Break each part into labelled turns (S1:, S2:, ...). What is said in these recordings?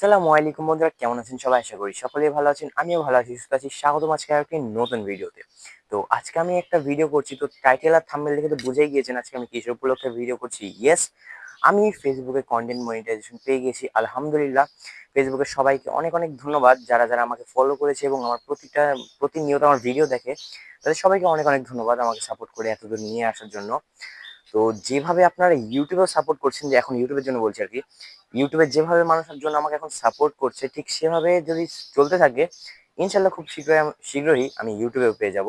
S1: সালামু আলাইকুম বন্ধুরা, কেমন আছেন সবাই? আশা করি সকলেই ভালো আছেন, আমিও ভালো আছি, সুস্থ আছি। স্বাগতম আজকে একটি নতুন ভিডিওতে। তো আজকে আমি একটা ভিডিও করছি, তো টাইটেল আর থাম্বনেল দেখে তো বুঝেই গিয়েছেন আজকে আমি কিসের উপলক্ষে ভিডিও করছি। ইয়েস আমি ফেসবুকে কন্টেন্ট মনিটাইজেশন পেয়ে গেছি, আলহামদুলিল্লাহ। ফেসবুকে সবাইকে অনেক অনেক ধন্যবাদ, যারা যারা আমাকে ফলো করেছে এবং আমার প্রতিটা, প্রতিনিয়ত আমার ভিডিও দেখে, তাদের সবাইকে অনেক অনেক ধন্যবাদ আমাকে সাপোর্ট করে এতদূর নিয়ে আসার জন্য। তো যেভাবে আপনারা ইউটিউবেও সাপোর্ট করছেন, যে এখন ইউটিউবের জন্য বলছি আর কি ইউটিউবে যেভাবে মানুষের জন্য আমাকে এখন সাপোর্ট করছে, ঠিক সেভাবে যদি চলতে থাকে, ইনশাল্লাহ খুব শীঘ্রই শীঘ্রই আমি ইউটিউবেও পেয়ে যাব।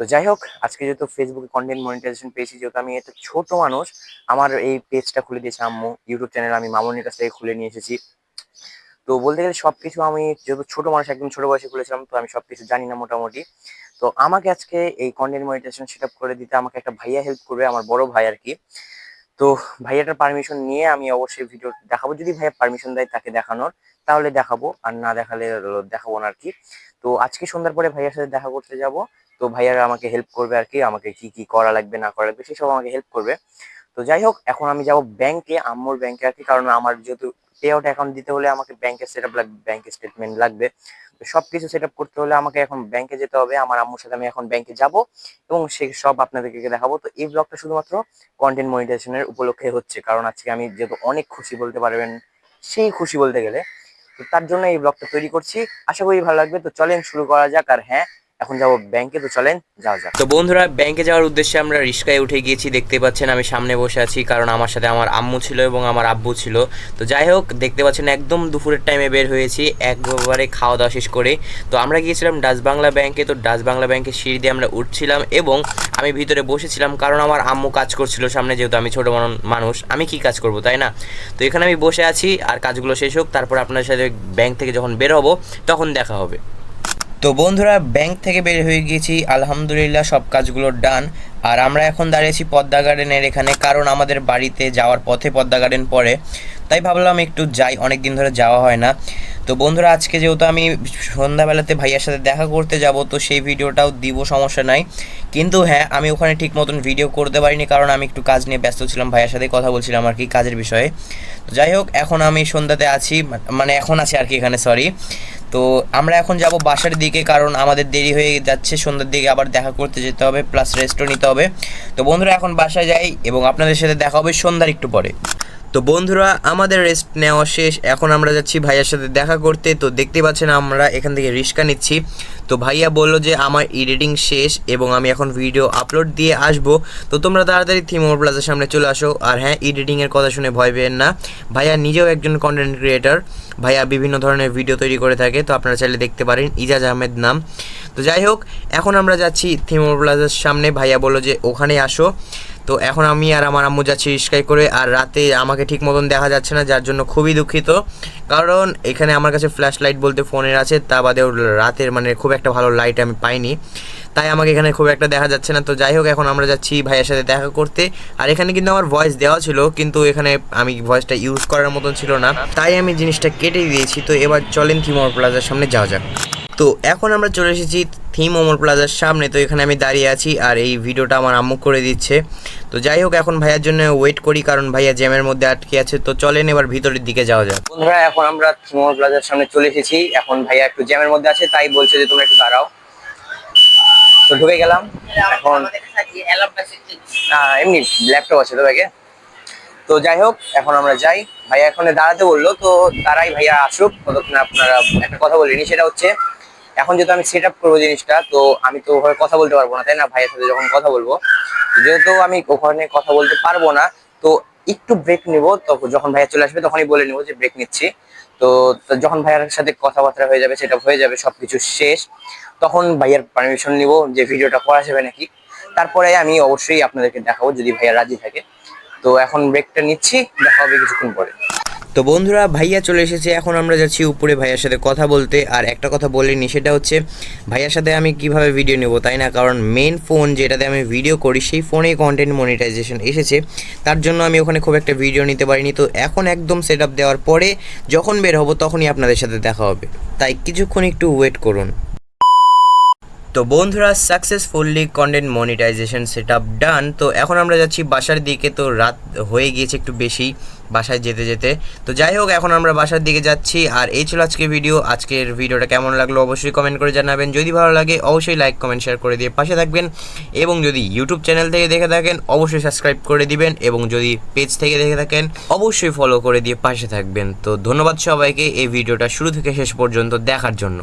S1: তো যাই হোক, আজকে যেহেতু ফেসবুকে কন্টেন্ট মনিটাইজেশন পেয়েছি, যেহেতু আমি একটা ছোট মানুষ, আমার এই পেজটা খুলে দিয়েছে আম্মু। ইউটিউব চ্যানেল আমি মামনির কাছ থেকে খুলে নিয়ে এসেছি। তো বলতে গেলে সব কিছু আমি যেহেতু ছোট মানুষ, একদম ছোট বয়সে খুলেছিলাম, তো আমি সব কিছু জানি না মোটামুটি। তো আমাকে আজকে এই কন্টেন্ট মনিটাইজেশন সেট করে দিতে আমাকে একটা ভাইয়া হেল্প করবে, আমার বড় ভাই আর কি। তো ভাইয়াটার পারমিশন নিয়ে আমি অবশ্যই ভিডিও দেখাবো। যদি ভাইয়া পারমিশন দেয় তাকে দেখানোর, তাহলে দেখাবো। আর না দেখালে দেখাবো না আর কি। তো আজকে সন্ধ্যার পরে ভাইয়ার সাথে দেখা করতে যাব। তো ভাইয়ারা আমাকে হেল্প করবে আর কি। আমাকে কি কি করা লাগবে, না করা লাগবে, সেসব আমাকে হেল্প করবে। তো যাই হোক, এখন আমি যাব ব্যাংকে আম্মুর ব্যাংকে আর কি, কারণ আমার যেহেতু পে আউট অ্যাকাউন্ট দিতে হলে আমাকে ব্যাংকের সেট আপ লাগবে ব্যাংকের স্টেটমেন্ট লাগবে। তো সবকিছু সেট আপ করতে হলে আমাকে এখন ব্যাংকে যেতে হবে। আমার আম্মুর সাথে আমি এখন ব্যাংকে যাব এবং সে সব আপনাদেরকে দেখাবো। তো এই ব্লগটা শুধুমাত্র কন্টেন্ট মনিটাইজেশনের উপলক্ষে হচ্ছে, কারণ আজকে আমি যেহেতু অনেক খুশি বলতে পারবেন, সেই খুশি বলতে গেলে। তো তার জন্য এই ব্লগটা তৈরি করছি। আশা করি ভালো লাগবে। তো চলেন শুরু করা যাক। আর হ্যাঁ এখন যাব ব্যাংকে তো চলেন, যাওয়া যাক।
S2: তো বন্ধুরা ব্যাংকে যাওয়ার উদ্দেশ্যে আমরা রিস্কায় উঠে গিয়েছি, দেখতে পাচ্ছেন আমি সামনে বসে আছি, কারণ আমার সাথে আমার আম্মু ছিল এবং আমার আব্বু ছিল। তো যাই হোক, দেখতে পাচ্ছেন একদম দুপুরের টাইমে বের হয়েছি, একবারে খাওয়া দাওয়া শেষ করে। তো আমরা গিয়েছিলাম ডাচ বাংলা ব্যাংকে তো ডাচ বাংলা ব্যাংকে সিঁড়ি দিয়ে আমরা উঠছিলাম এবং আমি ভিতরে বসেছিলাম কারণ আমার আম্মু কাজ করছিল সামনে, যেহেতু আমি ছোট মানু- মানুষ, আমি কি কাজ করব, তাই না? তো এখানে আমি বসে আছি আর কাজগুলো শেষ হোক, তারপর আপনার সাথে ব্যাংক থেকে যখন বের হব, তখন দেখা হবে। তো বন্ধুরা ব্যাংক থেকে বের হয়ে গিয়েছি। আলহামদুলিল্লাহ, সব কাজগুলো ডান আর আমরা এখন দাঁড়িয়েছি পদ্মা গার্ডেনের এখানে, কারণ আমাদের বাড়িতে যাওয়ার পথে পদ্মা গার্ডেন পড়ে। তাই ভাবলাম একটু যাই অনেক দিন ধরে যাওয়া হয় না। তো বন্ধুরা, আজকে যেহেতু আমি সন্ধ্যাবেলাতে ভাইয়ার সাথে দেখা করতে যাব, তো সেই ভিডিওটাও দিব, সমস্যা নাই। কিন্তু হ্যাঁ আমি ওখানে ঠিক মতন ভিডিও করতে পারিনি, কারণ আমি একটু কাজ নিয়ে ব্যস্ত ছিলাম, ভাইয়ার সাথে কথা বলছিলাম আর কি কাজের বিষয়ে। তো যাই হোক, এখন আমি সন্ধ্যাতে আছি মানে এখন আছি আর কি এখানে সরি তো আমরা এখন যাব বাসার দিকে, কারণ আমাদের দেরি হয়ে যাচ্ছে, সন্ধ্যার দিকে আবার দেখা করতে যেতে হবে প্লাস রেস্টও নিতে হবে। তো বন্ধুরা, এখন বাসায় যাই এবং আপনাদের সাথে দেখা হবে সন্ধ্যার একটু পরে। তো বন্ধুরা, আমাদের রেস্ট নেওয়া শেষ। এখন আমরা যাচ্ছি ভাইয়ার সাথে দেখা করতে। তো দেখতে পাচ্ছেন আমরা এখান থেকে রিস্কা নিচ্ছি। তো ভাইয়া বলল যে, আমার এডিটিং শেষ এবং আমি এখন ভিডিও আপলোড দিয়ে আসব। তো তোমরা তাড়াতাড়ি থিমোর প্লাজার সামনে চলে আসো। আর হ্যাঁ এডিটিংয়ের কথা শুনে ভয় পেয়েন না। ভাইয়া নিজেও একজন কন্টেন্ট ক্রিয়েটার ভাইয়া বিভিন্ন ধরনের ভিডিও তৈরি করে থাকে। তো আপনারা চাইলে দেখতে পারেন। ইজাজ আহমেদ নাম। তো যাই হোক, এখন আমরা যাচ্ছি থিমোর প্লাজার সামনে। ভাইয়া বলল যে ওখানে আসো। তো এখন আমি আর আমার আম্মু যাচ্ছি রিস্কায় করে, আর রাতে আমাকে ঠিক মতন দেখা যাচ্ছে না, যার জন্য খুবই দুঃখিত। কারণ এখানে আমার কাছে ফ্ল্যাশ লাইট বলতে ফোনের আছে, তা বাদেও রাতের মানে খুব একটা ভালো লাইট আমি পাইনি। তাই আমাকে এখানে খুব একটা দেখা যাচ্ছে না। তো যাই হোক, এখন আমরা যাচ্ছি ভাইয়ের সাথে দেখা করতে। আর এখানে কিন্তু আমার ভয়েস দেওয়া ছিল, কিন্তু এখানে আমি ভয়েসটা ইউজ করার মতন ছিল না। তাই আমি জিনিসটা কেটে দিয়েছি। তো এবার চলেন থিমোর প্লাজার সামনে যাওয়া যাক। তো এখন আমরা চলে এসেছি থিম ওমর প্লাজার সামনে। তো এখানে আমি দাঁড়িয়ে আছি আর এই ভিডিওটা আমার আম্মু করে দিচ্ছে। তো যাই হোক, এখন ভাইয়ার জন্য ওয়েট করি, কারণ ভাইয়া জ্যামের মধ্যে আটকে আছে। তো চলেন এবার ভিতরের দিকে যাওয়া যাক।
S1: বন্ধুরা, এখন আমরা থিমোর প্লাজার সামনে চলে এসেছি। এখন ভাইয়া একটু জ্যামের মধ্যে আছে, তাই বলছে যে তোমরা একটু দাঁড়াও। তো ঢুকে গেলাম। এখন এমনি ল্যাপটপ আছে তো ব্যাগে তো যাই হোক, এখন আমরা যাই। ভাইয়া এখন দাঁড়াতে বলল, তো দাঁড়াই ভাইয়া আসুক। ততক্ষণে আপনারা একটা কথা বলিনি, সেটা হচ্ছে এখন যেহেতু আমি সেট আপ করব জিনিসটা, তো আমি তো ওভাবে কথা বলতে পারব না, তাই না? ভাইয়ের সাথে যখন কথা বলব, যেহেতু আমি ওখানে কথা বলতে পারব না, তো একটু ব্রেক নিব তখন যখন ভাইয়া চলে আসবে তখনই বলে নিব যে ব্রেক নিচ্ছি। তো তো যখন ভাইয়ার সাথে কথাবার্তা হয়ে যাবে সেটা হয়ে যাবে, সবকিছু শেষ, তখন ভাইয়ার পারমিশন নিব যে ভিডিওটা করা যাবে নাকি। তারপরে আমি অবশ্যই আপনাদেরকে দেখাবো যদি ভাইয়া রাজি থাকে। তো এখন ব্রেকটা নিচ্ছি, দেখা হবে কিছুক্ষণ পরে।
S2: তো বন্ধুরা, ভাইয়া চলে এসেছে। এখন আমরা যাচ্ছি উপরে ভাইয়ার সাথে কথা বলতে। আর একটা কথা বলিনি, সেটা হচ্ছে, ভাইয়ার সাথে আমি কীভাবে ভিডিও নেব, তাই না? কারণ মেন ফোন যেটাতে আমি ভিডিও করি, সেই ফোনেই কন্টেন্ট মনিটাইজেশন এসেছে। তার জন্য আমি ওখানে খুব একটা ভিডিও নিতে পারিনি। তো এখন একদম সেট দেওয়ার পরে যখন বের হব, তখনই আপনাদের সাথে দেখা হবে। তাই কিছুক্ষণ একটু ওয়েট করুন। তো বন্ধুরা successfully content monetization set up done তো এখন আমরা যাচ্ছি বাসার দিকে, তো রাত হয়ে গিয়েছে একটু বেশি, বাসায় যেতে যেতে। তো যাই হোক, এখন আমরা বাসার দিকে যাচ্ছি, আর এই ছিল আজকের ভিডিও আজকের ভিডিওটা কেমন লাগল অবশ্যই কমেন্ট করে জানাবেন। যদি ভালো লাগে, অবশ্যই লাইক কমেন্ট শেয়ার করে দিয়ে পাশে থাকবেন। এবং যদি ইউটিউব চ্যানেল থেকে দেখে থাকেন, অবশ্যই সাবস্ক্রাইব করে দিবেন। এবং যদি পেজ থেকে দেখে থাকেন, অবশ্যই ফলো করে দিয়ে পাশে থাকবেন। তো ধন্যবাদ সবাইকে, এই ভিডিওটা শুরু থেকে শেষ পর্যন্ত দেখার জন্য।